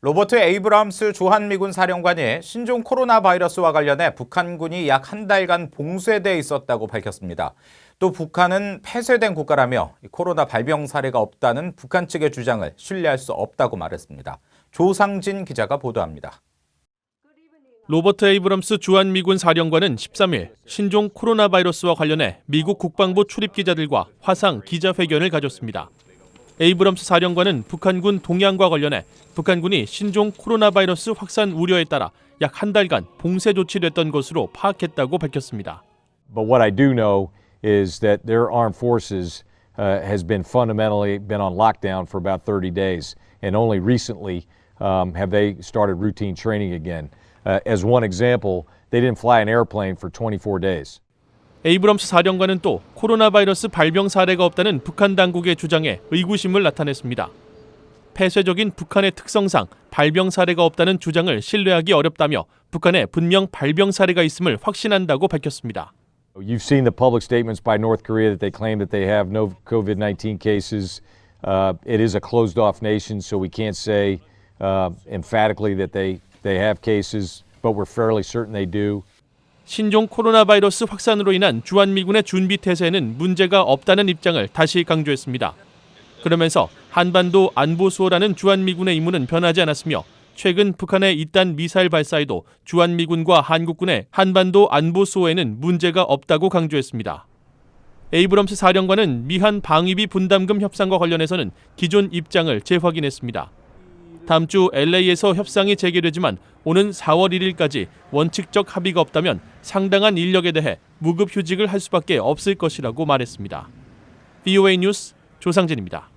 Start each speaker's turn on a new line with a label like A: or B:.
A: 로버트 에이브람스 주한미군 사령관이 신종 코로나 바이러스와 관련해 북한군이 약 한 달간 봉쇄돼 있었다고 밝혔습니다. 또 북한은 폐쇄된 국가라며 코로나 발병 사례가 없다는 북한 측의 주장을 신뢰할 수 없다고 말했습니다. 조상진 기자가 보도합니다.
B: 로버트 에이브럼스 주한미군 사령관은 13일 신종 코로나 바이러스와 관련해 미국 국방부 출입 기자들과 화상 기자회견을 가졌습니다. 에이브럼스 사령관은 북한군 동향과 관련해 북한군이 신종 코로나 바이러스 확산 우려에 따라 약 한 달간 봉쇄 조치됐던 것으로 파악했다고 밝혔습니다.
C: But what I do know is that their armed forces uh, has been fundamentally been on lockdown for about 30 days, and only recently um, have they started routine training again. Uh, as one example, they didn't fly an airplane for 24 days.
B: 에이브럼스 사령관은 또 코로나 바이러스 발병 사례가 없다는 북한 당국의 주장에 의구심을 나타냈습니다. 폐쇄적인 북한의 특성상 발병 사례가 없다는 주장을 신뢰하기 어렵다며 북한에 분명 발병 사례가 있음을 확신한다고 밝혔습니다.
C: You've seen the public statements by North Korea that they claim that they have no COVID 19 cases. Uh, it is a closed off nation, so we can't say uh, emphatically that they, they have cases, but we're fairly certain they do.
B: 신종 코로나 바이러스 확산으로 인한 주한미군의 준비 태세에는 문제가 없다는 입장을 다시 강조했습니다. 그러면서 한반도 안보 수호라는 주한미군의 임무는 변하지 않았으며 최근 북한의 이딴 미사일 발사에도 주한미군과 한국군의 한반도 안보 수호에는 문제가 없다고 강조했습니다. 에이브럼스 사령관은 미한 방위비 분담금 협상과 관련해서는 기존 입장을 재확인했습니다. 다음 주 LA에서 협상이 재개되지만 오는 4월 1일까지 원칙적 합의가 없다면 상당한 인력에 대해 무급 휴직을 할 수밖에 없을 것이라고 말했습니다. VOA 뉴스 조상진입니다.